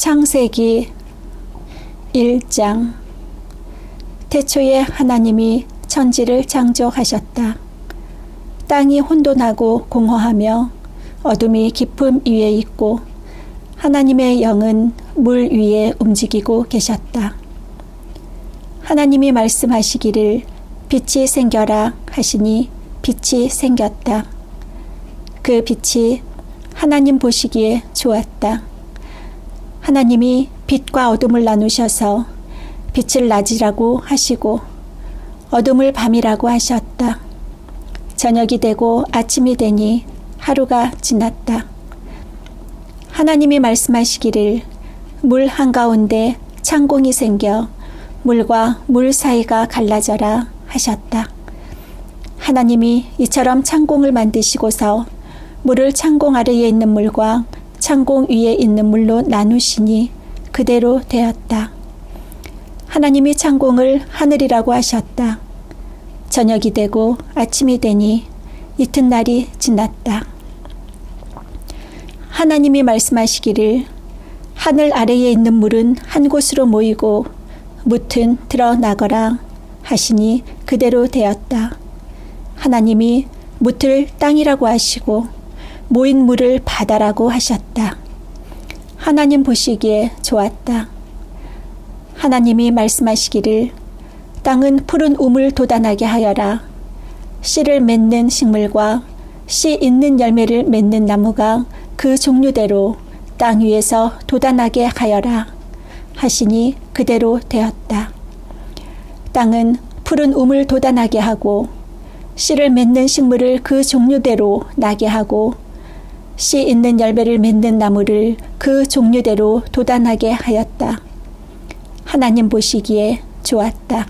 창세기 1장 태초에 하나님이 천지를 창조하셨다. 땅이 혼돈하고 공허하며 어둠이 깊음 위에 있고 하나님의 영은 물 위에 움직이고 계셨다. 하나님이 말씀하시기를 빛이 생겨라 하시니 빛이 생겼다. 그 빛이 하나님 보시기에 좋았다. 하나님이 빛과 어둠을 나누셔서 빛을 낮이라고 하시고 어둠을 밤이라고 하셨다. 저녁이 되고 아침이 되니 하루가 지났다. 하나님이 말씀하시기를 물 한가운데 창공이 생겨 물과 물 사이가 갈라져라 하셨다. 하나님이 이처럼 창공을 만드시고서 물을 창공 아래에 있는 물과 창공 위에 있는 물로 나누시니 그대로 되었다. 하나님이 창공을 하늘이라고 하셨다. 저녁이 되고 아침이 되니 이튿날이 지났다. 하나님이 말씀하시기를 하늘 아래에 있는 물은 한 곳으로 모이고 묻은 드러나거라 하시니 그대로 되었다. 하나님이 묻을 땅이라고 하시고 모인 물을 바다라고 하셨다. 하나님 보시기에 좋았다. 하나님이 말씀하시기를 땅은 푸른 우물 돋아나게 하여라. 씨를 맺는 식물과 씨 있는 열매를 맺는 나무가 그 종류대로 땅 위에서 돋아나게 하여라. 하시니 그대로 되었다. 땅은 푸른 우물 돋아나게 하고 씨를 맺는 식물을 그 종류대로 나게 하고 씨 있는 열매를 맺는 나무를 그 종류대로 돋아나게 하였다. 하나님 보시기에 좋았다.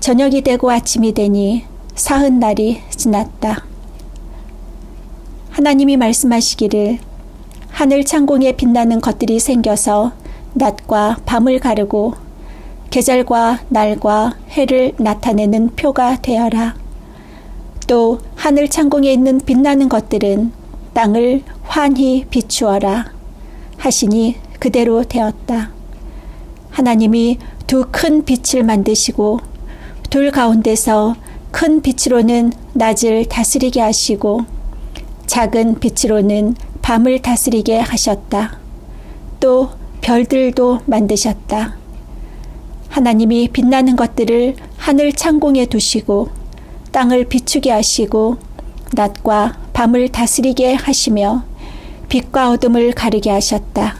저녁이 되고 아침이 되니 사흔 날이 지났다. 하나님이 말씀하시기를 하늘 창공에 빛나는 것들이 생겨서 낮과 밤을 가르고 계절과 날과 해를 나타내는 표가 되어라. 또 하늘 창공에 있는 빛나는 것들은 땅을 환히 비추어라. 하시니 그대로 되었다. 하나님이 두 큰 빛을 만드시고 둘 가운데서 큰 빛으로는 낮을 다스리게 하시고 작은 빛으로는 밤을 다스리게 하셨다. 또 별들도 만드셨다. 하나님이 빛나는 것들을 하늘 창공에 두시고 땅을 비추게 하시고 낮과 밤을 다스리게 하시며 빛과 어둠을 가르게 하셨다.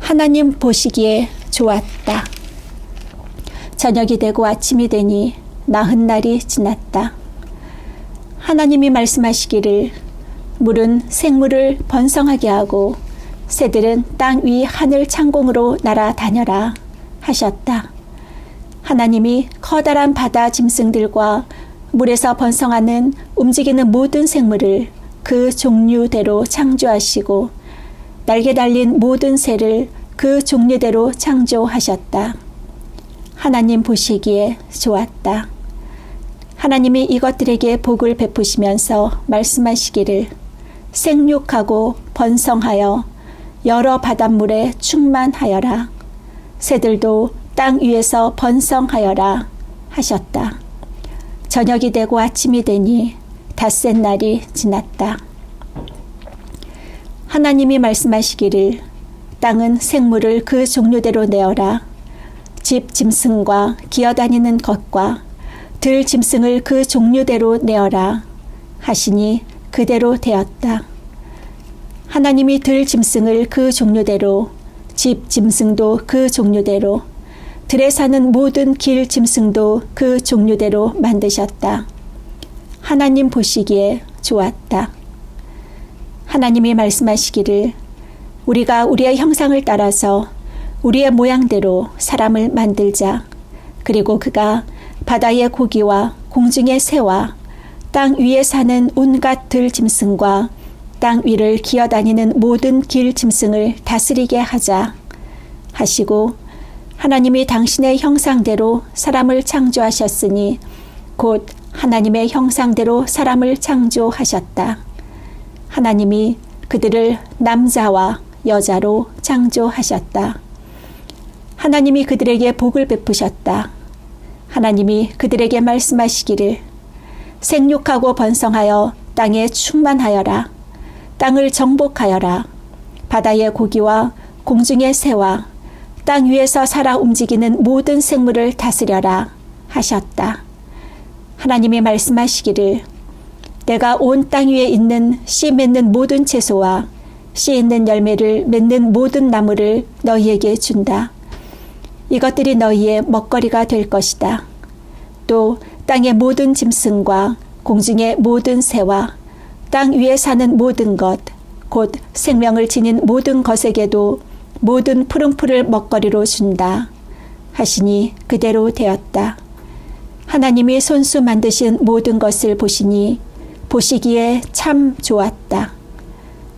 하나님 보시기에 좋았다. 저녁이 되고 아침이 되니 나흔 날이 지났다. 하나님이 말씀하시기를 물은 생물을 번성하게 하고 새들은 땅 위 하늘 창공으로 날아다녀라 하셨다. 하나님이 커다란 바다 짐승들과 물에서 번성하는 움직이는 모든 생물을 그 종류대로 창조하시고 날개 달린 모든 새를 그 종류대로 창조하셨다. 하나님 보시기에 좋았다. 하나님이 이것들에게 복을 베푸시면서 말씀하시기를 생육하고 번성하여 여러 바닷물에 충만하여라. 새들도 땅 위에서 번성하여라 하셨다. 저녁이 되고 아침이 되니 닷새 날이 지났다. 하나님이 말씀하시기를 땅은 생물을 그 종류대로 내어라. 집 짐승과 기어다니는 것과 들 짐승을 그 종류대로 내어라. 하시니 그대로 되었다. 하나님이 들 짐승을 그 종류대로 집 짐승도 그 종류대로 들에 사는 모든 길 짐승도 그 종류대로 만드셨다. 하나님 보시기에 좋았다. 하나님이 말씀하시기를 우리가 우리의 형상을 따라서 우리의 모양대로 사람을 만들자. 그리고 그가 바다의 고기와 공중의 새와 땅 위에 사는 온갖 들 짐승과 땅 위를 기어다니는 모든 길 짐승을 다스리게 하자. 하시고 하나님이 당신의 형상대로 사람을 창조하셨으니 곧 하나님의 형상대로 사람을 창조하셨다. 하나님이 그들을 남자와 여자로 창조하셨다. 하나님이 그들에게 복을 베푸셨다. 하나님이 그들에게 말씀하시기를 생육하고 번성하여 땅에 충만하여라. 땅을 정복하여라. 바다의 고기와 공중의 새와 땅 위에서 살아 움직이는 모든 생물을 다스려라 하셨다. 하나님이 말씀하시기를 내가 온 땅 위에 있는 씨 맺는 모든 채소와 씨 있는 열매를 맺는 모든 나무를 너희에게 준다. 이것들이 너희의 먹거리가 될 것이다. 또 땅의 모든 짐승과 공중의 모든 새와 땅 위에 사는 모든 것, 곧 생명을 지닌 모든 것에게도 모든 푸른 풀을 먹거리로 준다. 하시니 그대로 되었다. 하나님이 손수 만드신 모든 것을 보시니 보시기에 참 좋았다.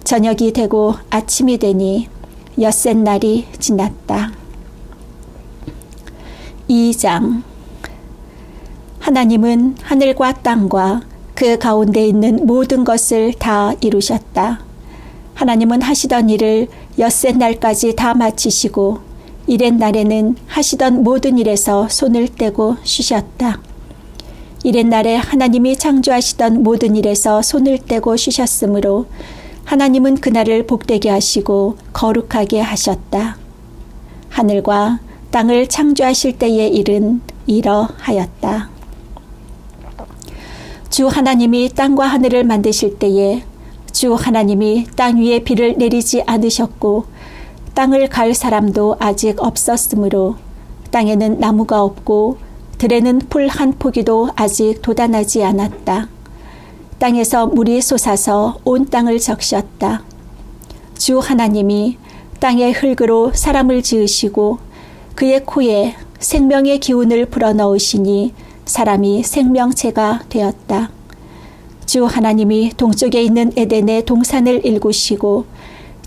저녁이 되고 아침이 되니 엿새 날이 지났다. 2장 하나님은 하늘과 땅과 그 가운데 있는 모든 것을 다 이루셨다. 하나님은 하시던 일을 엿새 날까지 다 마치시고 이랜 날에는 하시던 모든 일에서 손을 떼고 쉬셨다. 이랜 날에 하나님이 창조하시던 모든 일에서 손을 떼고 쉬셨으므로 하나님은 그날을 복되게 하시고 거룩하게 하셨다. 하늘과 땅을 창조하실 때의 일은 이러하였다. 주 하나님이 땅과 하늘을 만드실 때에 주 하나님이 땅 위에 비를 내리지 않으셨고 땅을 갈 사람도 아직 없었으므로 땅에는 나무가 없고 들에는 풀 한 포기도 아직 돋아나지 않았다. 땅에서 물이 솟아서 온 땅을 적셨다. 주 하나님이 땅의 흙으로 사람을 지으시고 그의 코에 생명의 기운을 불어넣으시니 사람이 생명체가 되었다. 주 하나님이 동쪽에 있는 에덴의 동산을 일구시고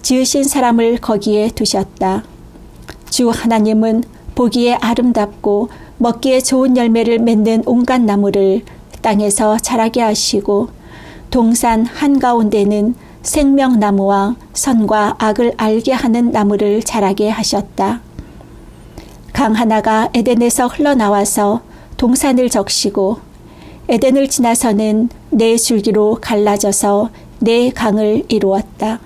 지으신 사람을 거기에 두셨다. 주 하나님은 보기에 아름답고 먹기에 좋은 열매를 맺는 온갖 나무를 땅에서 자라게 하시고 동산 한가운데는 생명나무와 선과 악을 알게 하는 나무를 자라게 하셨다. 강 하나가 에덴에서 흘러나와서 동산을 적시고 에덴을 지나서는 네 줄기로 갈라져서 네 강을 이루었다.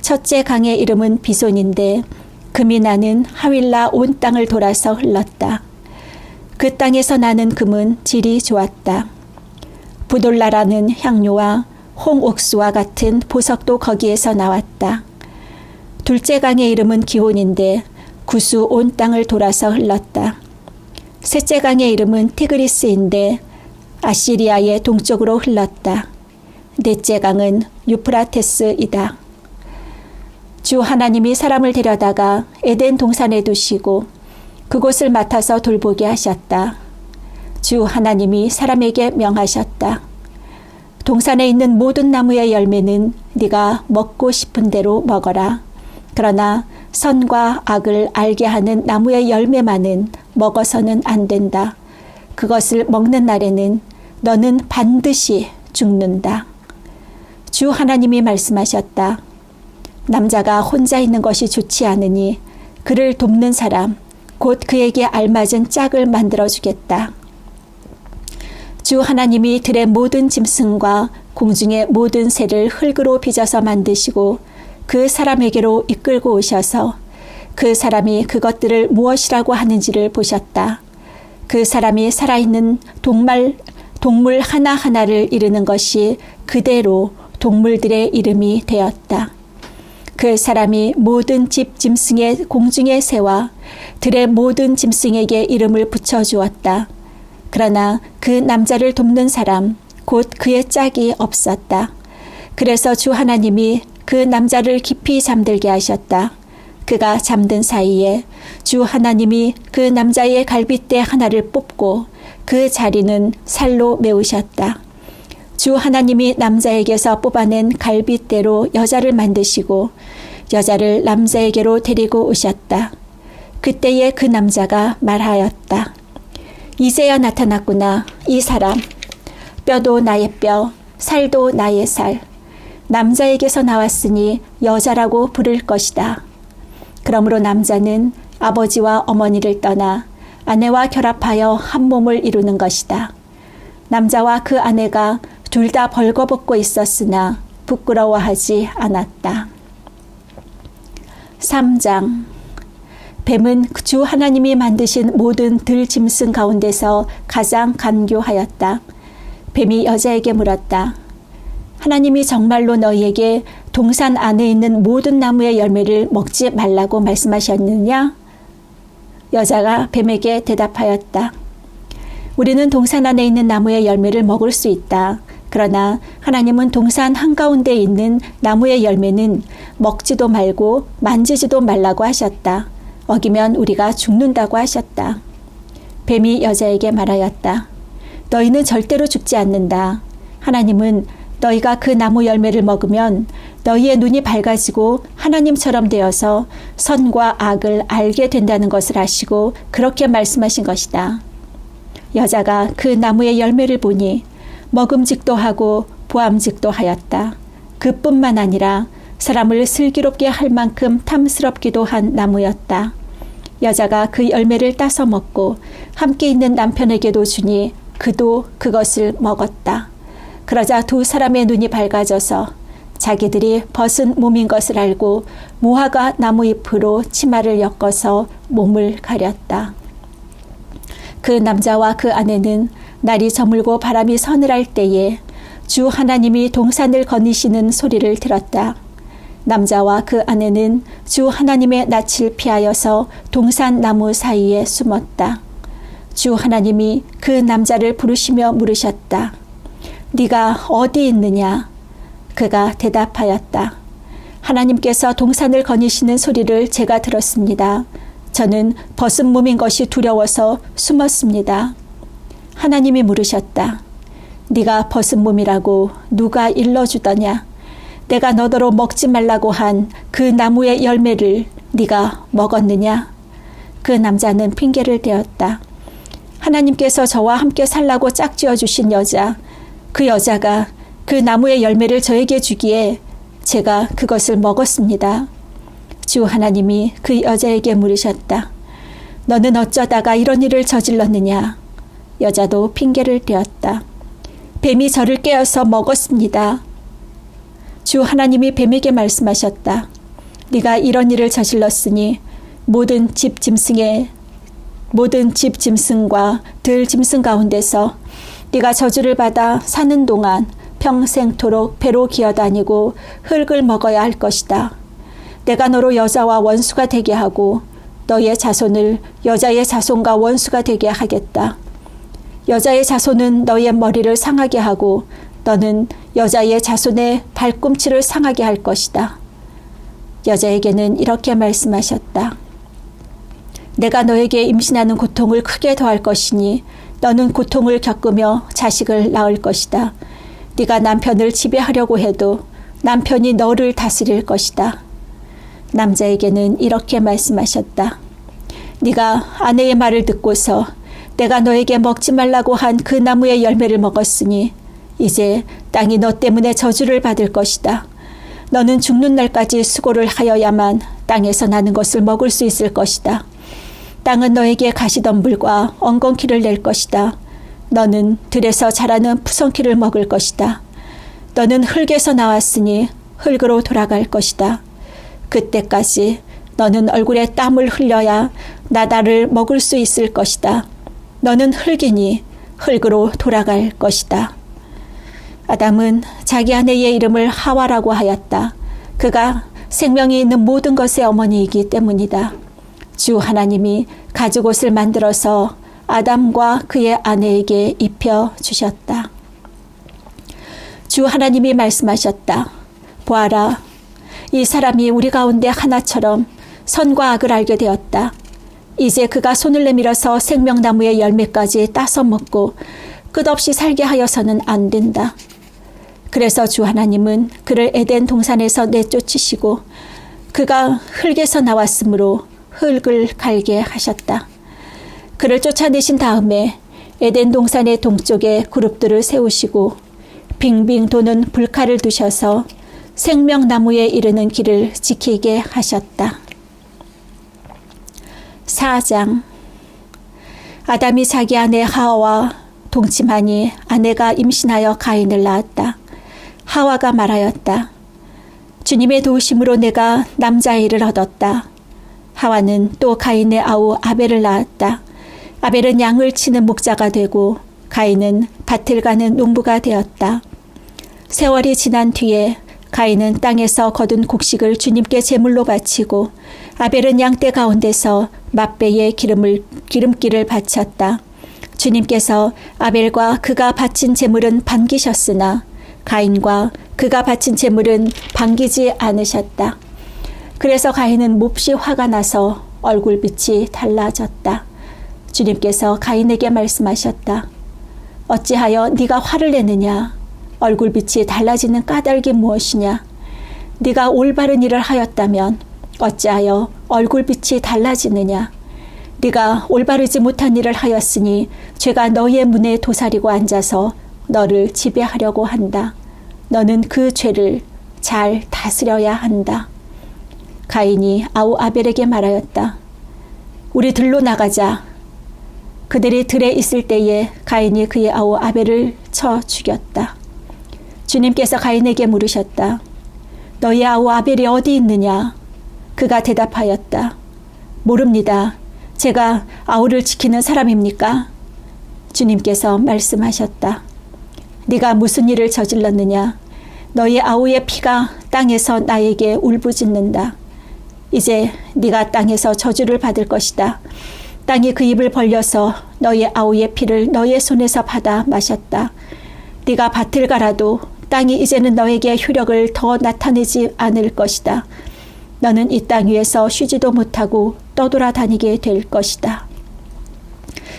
첫째 강의 이름은 비손인데 금이 나는 하윌라 온 땅을 돌아서 흘렀다. 그 땅에서 나는 금은 질이 좋았다. 부돌라라는 향료와 홍옥수와 같은 보석도 거기에서 나왔다. 둘째 강의 이름은 기혼인데 구수 온 땅을 돌아서 흘렀다. 셋째 강의 이름은 티그리스인데 아시리아의 동쪽으로 흘렀다. 넷째 강은 유프라테스이다. 주 하나님이 사람을 데려다가 에덴 동산에 두시고 그곳을 맡아서 돌보게 하셨다. 주 하나님이 사람에게 명하셨다. 동산에 있는 모든 나무의 열매는 네가 먹고 싶은 대로 먹어라. 그러나 선과 악을 알게 하는 나무의 열매만은 먹어서는 안 된다. 그것을 먹는 날에는 너는 반드시 죽는다. 주 하나님이 말씀하셨다. 남자가 혼자 있는 것이 좋지 않으니 그를 돕는 사람, 곧 그에게 알맞은 짝을 만들어 주겠다. 주 하나님이 들의 모든 짐승과 공중의 모든 새를 흙으로 빚어서 만드시고 그 사람에게로 이끌고 오셔서 그 사람이 그것들을 무엇이라고 하는지를 보셨다. 그 사람이 살아있는 동말, 동물 하나하나를 이르는 것이 그대로 동물들의 이름이 되었다. 그 사람이 모든 집 짐승의 공중의 새와 들의 모든 짐승에게 이름을 붙여 주었다. 그러나 그 남자를 돕는 사람, 곧 그의 짝이 없었다. 그래서 주 하나님이 그 남자를 깊이 잠들게 하셨다. 그가 잠든 사이에 주 하나님이 그 남자의 갈빗대 하나를 뽑고 그 자리는 살로 메우셨다. 주 하나님이 남자에게서 뽑아낸 갈빗대로 여자를 만드시고 여자를 남자에게로 데리고 오셨다. 그때에 그 남자가 말하였다. 이제야 나타났구나. 이 사람. 뼈도 나의 뼈, 살도 나의 살. 남자에게서 나왔으니 여자라고 부를 것이다. 그러므로 남자는 아버지와 어머니를 떠나 아내와 결합하여 한 몸을 이루는 것이다. 남자와 그 아내가 둘 다 벌거벗고 있었으나 부끄러워하지 않았다. 3장 뱀은 주 하나님이 만드신 모든 들 짐승 가운데서 가장 간교하였다. 뱀이 여자에게 물었다. 하나님이 정말로 너희에게 동산 안에 있는 모든 나무의 열매를 먹지 말라고 말씀하셨느냐? 여자가 뱀에게 대답하였다. 우리는 동산 안에 있는 나무의 열매를 먹을 수 있다. 그러나 하나님은 동산 한가운데 있는 나무의 열매는 먹지도 말고 만지지도 말라고 하셨다. 어기면 우리가 죽는다고 하셨다. 뱀이 여자에게 말하였다. 너희는 절대로 죽지 않는다. 하나님은 너희가 그 나무 열매를 먹으면 너희의 눈이 밝아지고 하나님처럼 되어서 선과 악을 알게 된다는 것을 아시고 그렇게 말씀하신 것이다. 여자가 그 나무의 열매를 보니 먹음직도 하고 보암직도 하였다. 그뿐만 아니라 사람을 슬기롭게 할 만큼 탐스럽기도 한 나무였다. 여자가 그 열매를 따서 먹고 함께 있는 남편에게도 주니 그도 그것을 먹었다. 그러자 두 사람의 눈이 밝아져서 자기들이 벗은 몸인 것을 알고 무화과 나무 잎으로 치마를 엮어서 몸을 가렸다. 그 남자와 그 아내는 날이 저물고 바람이 서늘할 때에 주 하나님이 동산을 거니시는 소리를 들었다. 남자와 그 아내는 주 하나님의 낯을 피하여서 동산 나무 사이에 숨었다. 주 하나님이 그 남자를 부르시며 물으셨다. 네가 어디 있느냐? 그가 대답하였다. 하나님께서 동산을 거니시는 소리를 제가 들었습니다. 저는 벗은 몸인 것이 두려워서 숨었습니다. 하나님이 물으셨다. 네가 벗은 몸이라고 누가 일러주더냐? 내가 너더러 먹지 말라고 한 그 나무의 열매를 네가 먹었느냐? 그 남자는 핑계를 대었다. 하나님께서 저와 함께 살라고 짝지어 주신 여자, 그 여자가 그 나무의 열매를 저에게 주기에 제가 그것을 먹었습니다. 주 하나님이 그 여자에게 물으셨다. 너는 어쩌다가 이런 일을 저질렀느냐? 여자도 핑계를 대었다. 뱀이 저를 깨어서 먹었습니다. 주 하나님이 뱀에게 말씀하셨다. 네가 이런 일을 저질렀으니 모든 집 짐승의 모든 집 짐승과 들 짐승 가운데서 네가 저주를 받아 사는 동안 평생토록 배로 기어다니고 흙을 먹어야 할 것이다. 내가 너로 여자와 원수가 되게 하고 너의 자손을 여자의 자손과 원수가 되게 하겠다. 여자의 자손은 너의 머리를 상하게 하고 너는 여자의 자손의 발꿈치를 상하게 할 것이다. 여자에게는 이렇게 말씀하셨다. 내가 너에게 임신하는 고통을 크게 더할 것이니 너는 고통을 겪으며 자식을 낳을 것이다. 네가 남편을 지배하려고 해도 남편이 너를 다스릴 것이다. 남자에게는 이렇게 말씀하셨다. 네가 아내의 말을 듣고서 내가 너에게 먹지 말라고 한 그 나무의 열매를 먹었으니 이제 땅이 너 때문에 저주를 받을 것이다. 너는 죽는 날까지 수고를 하여야만 땅에서 나는 것을 먹을 수 있을 것이다. 땅은 너에게 가시덤불과 엉겅퀴를 낼 것이다. 너는 들에서 자라는 푸성키를 먹을 것이다. 너는 흙에서 나왔으니 흙으로 돌아갈 것이다. 그때까지 너는 얼굴에 땀을 흘려야 나다를 먹을 수 있을 것이다. 너는 흙이니 흙으로 돌아갈 것이다. 아담은 자기 아내의 이름을 하와라고 하였다. 그가 생명이 있는 모든 것의 어머니이기 때문이다. 주 하나님이 가죽옷을 만들어서 아담과 그의 아내에게 입혀 주셨다. 주 하나님이 말씀하셨다. 보아라, 이 사람이 우리 가운데 하나처럼 선과 악을 알게 되었다. 이제 그가 손을 내밀어서 생명나무의 열매까지 따서 먹고 끝없이 살게 하여서는 안 된다. 그래서 주 하나님은 그를 에덴 동산에서 내쫓으시고 그가 흙에서 나왔으므로 흙을 갈게 하셨다. 그를 쫓아내신 다음에 에덴 동산의 동쪽에 그룹들을 세우시고 빙빙 도는 불칼을 두셔서 생명나무에 이르는 길을 지키게 하셨다. 4장 아담이 자기 아내 하와와 동침하니 아내가 임신하여 가인을 낳았다. 하와가 말하였다. 주님의 도우심으로 내가 남자아이를 얻었다. 하와는 또 가인의 아우 아벨을 낳았다. 아벨은 양을 치는 목자가 되고 가인은 밭을 가는 농부가 되었다. 세월이 지난 뒤에 가인은 땅에서 거둔 곡식을 주님께 제물로 바치고 아벨은 양떼 가운데서 맛배에 기름을 기름기를 바쳤다. 주님께서 아벨과 그가 바친 제물은 반기셨으나 가인과 그가 바친 제물은 반기지 않으셨다. 그래서 가인은 몹시 화가 나서 얼굴빛이 달라졌다. 주님께서 가인에게 말씀하셨다. 어찌하여 네가 화를 내느냐? 얼굴빛이 달라지는 까닭이 무엇이냐? 네가 올바른 일을 하였다면 어찌하여 얼굴빛이 달라지느냐? 네가 올바르지 못한 일을 하였으니 죄가 너의 문에 도사리고 앉아서 너를 지배하려고 한다. 너는 그 죄를 잘 다스려야 한다. 가인이 아우 아벨에게 말하였다. 우리 들로 나가자. 그들이 들에 있을 때에 가인이 그의 아우 아벨을 쳐 죽였다. 주님께서 가인에게 물으셨다. 너희 아우 아벨이 어디 있느냐? 그가 대답하였다. 모릅니다. 제가 아우를 지키는 사람입니까? 주님께서 말씀하셨다. 네가 무슨 일을 저질렀느냐? 너희 아우의 피가 땅에서 나에게 울부짖는다. 이제 네가 땅에서 저주를 받을 것이다. 땅이 그 입을 벌려서 너희 아우의 피를 너의 손에서 받아 마셨다. 네가 밭을 갈아도 땅이 이제는 너에게 효력을 더 나타내지 않을 것이다. 너는 이 땅 위에서 쉬지도 못하고 떠돌아 다니게 될 것이다.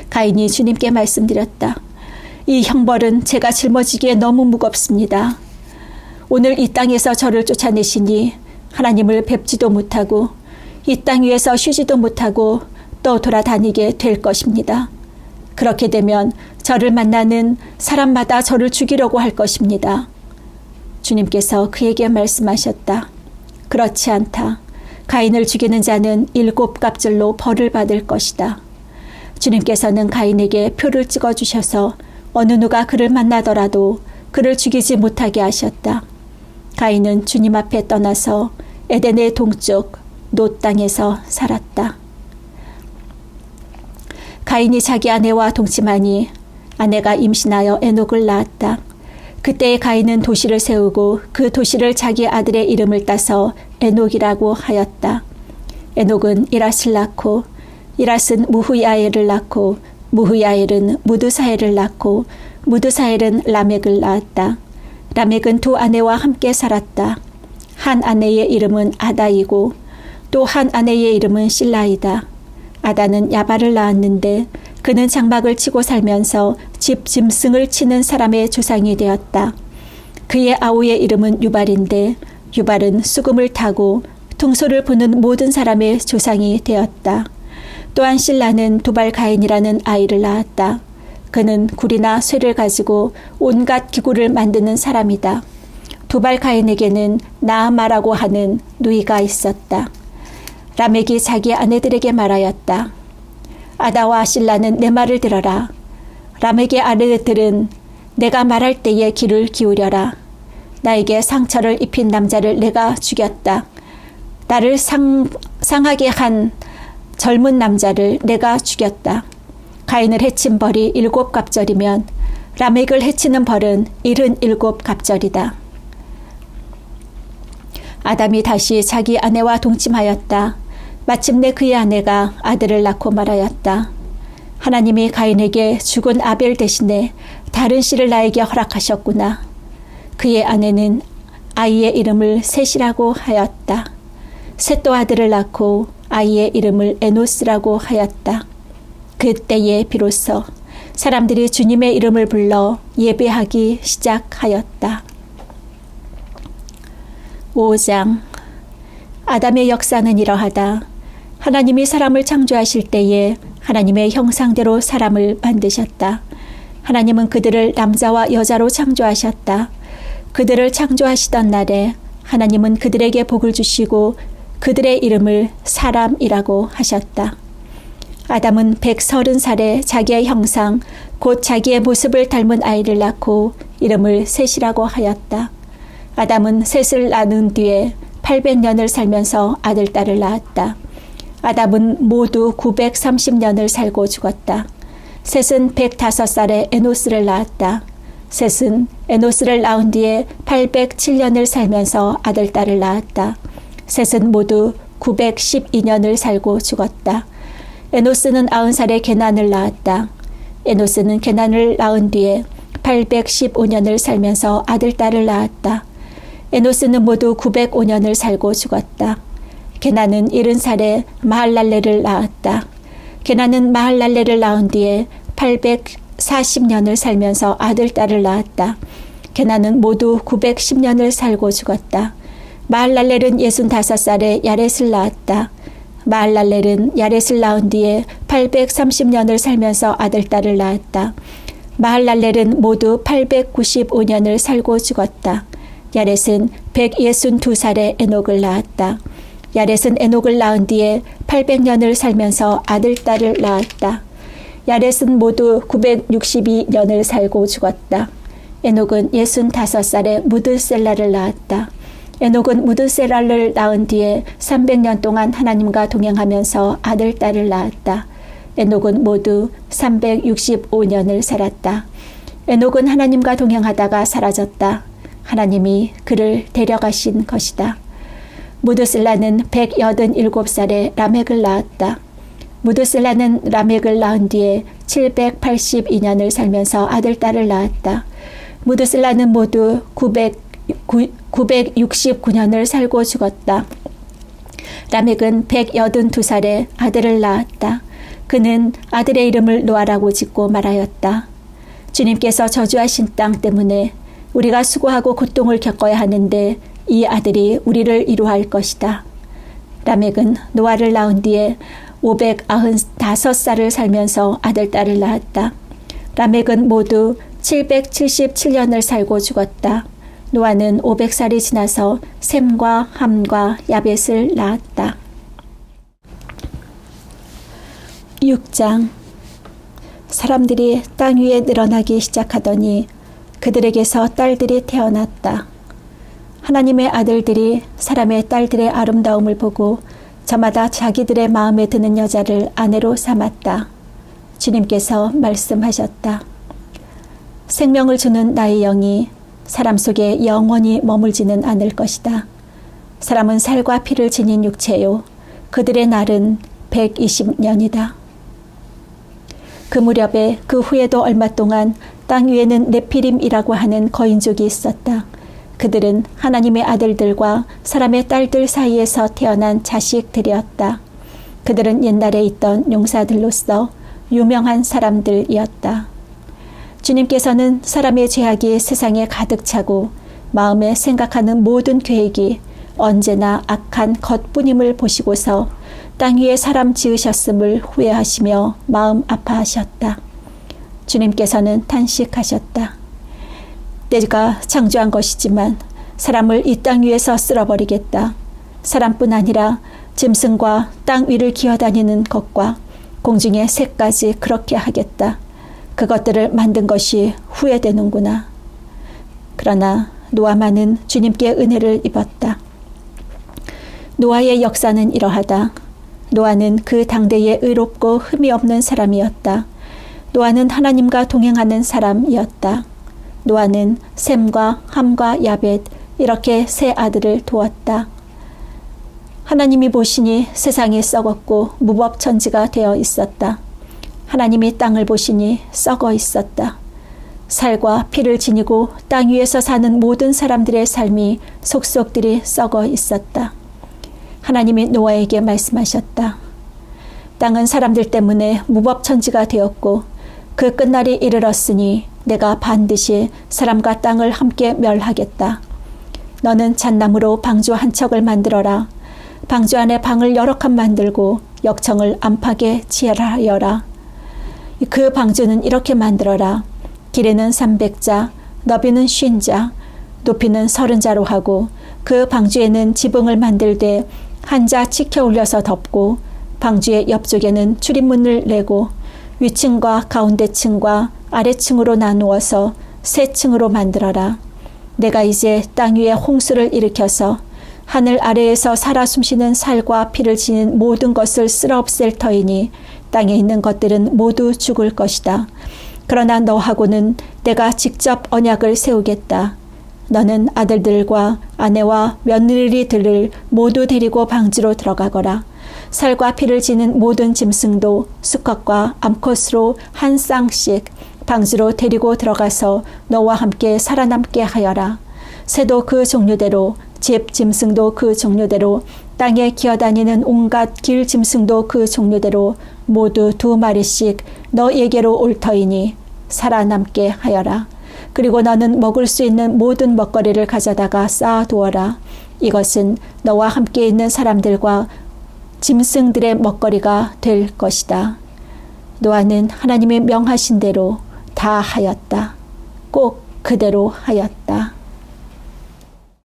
가인이 주님께 말씀드렸다. 이 형벌은 제가 짊어지기에 너무 무겁습니다. 오늘 이 땅에서 저를 쫓아내시니 하나님을 뵙지도 못하고 이 땅 위에서 쉬지도 못하고 또 돌아다니게 될 것입니다. 그렇게 되면 저를 만나는 사람마다 저를 죽이려고 할 것입니다. 주님께서 그에게 말씀하셨다. 그렇지 않다. 가인을 죽이는 자는 일곱 갑절로 벌을 받을 것이다. 주님께서는 가인에게 표를 찍어 주셔서 어느 누가 그를 만나더라도 그를 죽이지 못하게 하셨다. 가인은 주님 앞에 떠나서 에덴의 동쪽 노 땅에서 살았다. 가인이 자기 아내와 동침하니 아내가 임신하여 에녹을 낳았다. 그때 가인은 도시를 세우고 그 도시를 자기 아들의 이름을 따서 에녹이라고 하였다. 에녹은 이라스를 낳고 이라스는 무후야엘을 낳고 무후야엘은 무드사엘을 낳고 무드사엘은 라멕을 낳았다. 라멕은 두 아내와 함께 살았다. 한 아내의 이름은 아다이고 또 한 아내의 이름은 실라이다. 아다는 야발을 낳았는데 그는 장막을 치고 살면서 집 짐승을 치는 사람의 조상이 되었다. 그의 아우의 이름은 유발인데 유발은 수금을 타고 통소를 부는 모든 사람의 조상이 되었다. 또한 신라는 두발 가인이라는 아이를 낳았다. 그는 굴이나 쇠를 가지고 온갖 기구를 만드는 사람이다. 두발 가인에게는 나아마라고 하는 누이가 있었다. 라멕이 자기 아내들에게 말하였다. 아다와 신라는 내 말을 들어라. 라멕의 아내들은 내가 말할 때에 귀를 기울여라. 나에게 상처를 입힌 남자를 내가 죽였다. 나를 상, 상하게 한 젊은 남자를 내가 죽였다. 가인을 해친 벌이 일곱 갑절이면 라멕을 해치는 벌은 일흔 일곱 갑절이다. 아담이 다시 자기 아내와 동침하였다. 마침내 그의 아내가 아들을 낳고 말하였다. 하나님이 가인에게 죽은 아벨 대신에 다른 씨를 나에게 허락하셨구나. 그의 아내는 아이의 이름을 셋이라고 하였다. 셋도 아들을 낳고 아이의 이름을 에노스라고 하였다. 그때에 비로소 사람들이 주님의 이름을 불러 예배하기 시작하였다. 5장 아담의 역사는 이러하다. 하나님이 사람을 창조하실 때에 하나님의 형상대로 사람을 만드셨다. 하나님은 그들을 남자와 여자로 창조하셨다. 그들을 창조하시던 날에 하나님은 그들에게 복을 주시고 그들의 이름을 사람이라고 하셨다. 아담은 130살에 자기의 형상, 곧 자기의 모습을 닮은 아이를 낳고 이름을 셋이라고 하였다. 아담은 셋을 낳은 뒤에 800년을 살면서 아들, 딸을 낳았다. 아담은 모두 930년을 살고 죽었다. 셋은 105살에 에노스를 낳았다. 셋은 에노스를 낳은 뒤에 807년을 살면서 아들, 딸을 낳았다. 셋은 모두 912년을 살고 죽었다. 에노스는 90살에 게난을 낳았다. 에노스는 게난을 낳은 뒤에 815년을 살면서 아들, 딸을 낳았다. 에노스는 모두 905년을 살고 죽었다. 게나는 70살에 마할랄레를 낳았다. 게나는 마할랄레를 낳은 뒤에 840년을 살면서 아들, 딸을 낳았다. 게나는 모두 910년을 살고 죽었다. 마할랄렐은 65살에 야렛을 낳았다. 마할랄렐은 야렛을 낳은 뒤에 830년을 살면서 아들, 딸을 낳았다. 마할랄렐은 모두 895년을 살고 죽었다. 야렛은 162살에 에녹을 낳았다. 야렛은 에녹을 낳은 뒤에 800년을 살면서 아들, 딸을 낳았다. 야렛은 모두 962년을 살고 죽었다. 에녹은 65살에 무드셀라를 낳았다. 에녹은 무드셀라를 낳은 뒤에 300년 동안 하나님과 동행하면서 아들, 딸을 낳았다. 에녹은 모두 365년을 살았다. 에녹은 하나님과 동행하다가 사라졌다. 하나님이 그를 데려가신 것이다. 무드슬라는 187살에 라멕을 낳았다. 무드슬라는 라멕을 낳은 뒤에 782년을 살면서 아들, 딸을 낳았다. 무드슬라는 모두 900, 969년을 살고 죽었다. 라멕은 182살에 아들을 낳았다. 그는 아들의 이름을 노아라고 짓고 말하였다. 주님께서 저주하신 땅 때문에 우리가 수고하고 고통을 겪어야 하는데 이 아들이 우리를 이루할 것이다. 라멕은 노아를 낳은 뒤에 595살을 살면서 아들, 딸을 낳았다. 라멕은 모두 777년을 살고 죽었다. 노아는 500살이 지나서 샘과 함과 야벳을 낳았다. 6장 사람들이 땅 위에 늘어나기 시작하더니 그들에게서 딸들이 태어났다. 하나님의 아들들이 사람의 딸들의 아름다움을 보고 저마다 자기들의 마음에 드는 여자를 아내로 삼았다. 주님께서 말씀하셨다. 생명을 주는 나의 영이 사람 속에 영원히 머물지는 않을 것이다. 사람은 살과 피를 지닌 육체요. 그들의 날은 120년이다. 그 무렵에 그 후에도 얼마 동안 땅 위에는 네피림이라고 하는 거인족이 있었다. 그들은 하나님의 아들들과 사람의 딸들 사이에서 태어난 자식들이었다. 그들은 옛날에 있던 용사들로서 유명한 사람들이었다. 주님께서는 사람의 죄악이 세상에 가득 차고 마음에 생각하는 모든 계획이 언제나 악한 겉뿐임을 보시고서 땅 위에 사람 지으셨음을 후회하시며 마음 아파하셨다. 주님께서는 탄식하셨다. 내가 창조한 것이지만 사람을 이 땅 위에서 쓸어버리겠다. 사람뿐 아니라 짐승과 땅 위를 기어다니는 것과 공중의 새까지 그렇게 하겠다. 그것들을 만든 것이 후회되는구나. 그러나 노아만은 주님께 은혜를 입었다. 노아의 역사는 이러하다. 노아는 그 당대에 의롭고 흠이 없는 사람이었다. 노아는 하나님과 동행하는 사람이었다. 노아는 샘과 함과 야벳 이렇게 세 아들을 두었다. 하나님이 보시니 세상이 썩었고 무법천지가 되어 있었다. 하나님이 땅을 보시니 썩어 있었다. 살과 피를 지니고 땅 위에서 사는 모든 사람들의 삶이 속속들이 썩어 있었다. 하나님이 노아에게 말씀하셨다. 땅은 사람들 때문에 무법천지가 되었고 그 끝날이 이르렀으니 내가 반드시 사람과 땅을 함께 멸하겠다. 너는 잣나무로 방주 한 척을 만들어라. 방주 안에 방을 여러 칸 만들고 역청을 안팎에 지하여라. 그 방주는 이렇게 만들어라. 길이는 300자, 너비는 50자, 높이는 서른 자로 하고 그 방주에는 지붕을 만들되 한 자 치켜 올려서 덮고 방주의 옆쪽에는 출입문을 내고 위층과 가운데 층과 아래층으로 나누어서 세 층으로 만들어라. 내가 이제 땅 위에 홍수를 일으켜서 하늘 아래에서 살아 숨쉬는 살과 피를 지닌 모든 것을 쓸어 없앨 터이니 땅에 있는 것들은 모두 죽을 것이다. 그러나 너하고는 내가 직접 언약을 세우겠다. 너는 아들들과 아내와 며느리들을 모두 데리고 방주로 들어가거라. 살과 피를 지는 모든 짐승도 수컷과 암컷으로 한 쌍씩 방주로 데리고 들어가서 너와 함께 살아남게 하여라. 새도 그 종류대로 집 짐승도 그 종류대로 땅에 기어다니는 온갖 길 짐승도 그 종류대로 모두 두 마리씩 너에게로 올 터이니 살아남게 하여라. 그리고 너는 먹을 수 있는 모든 먹거리를 가져다가 쌓아두어라. 이것은 너와 함께 있는 사람들과 짐승들의 먹거리가 될 것이다. 노아는 하나님의 명하신 대로 다 하였다. 꼭 그대로 하였다.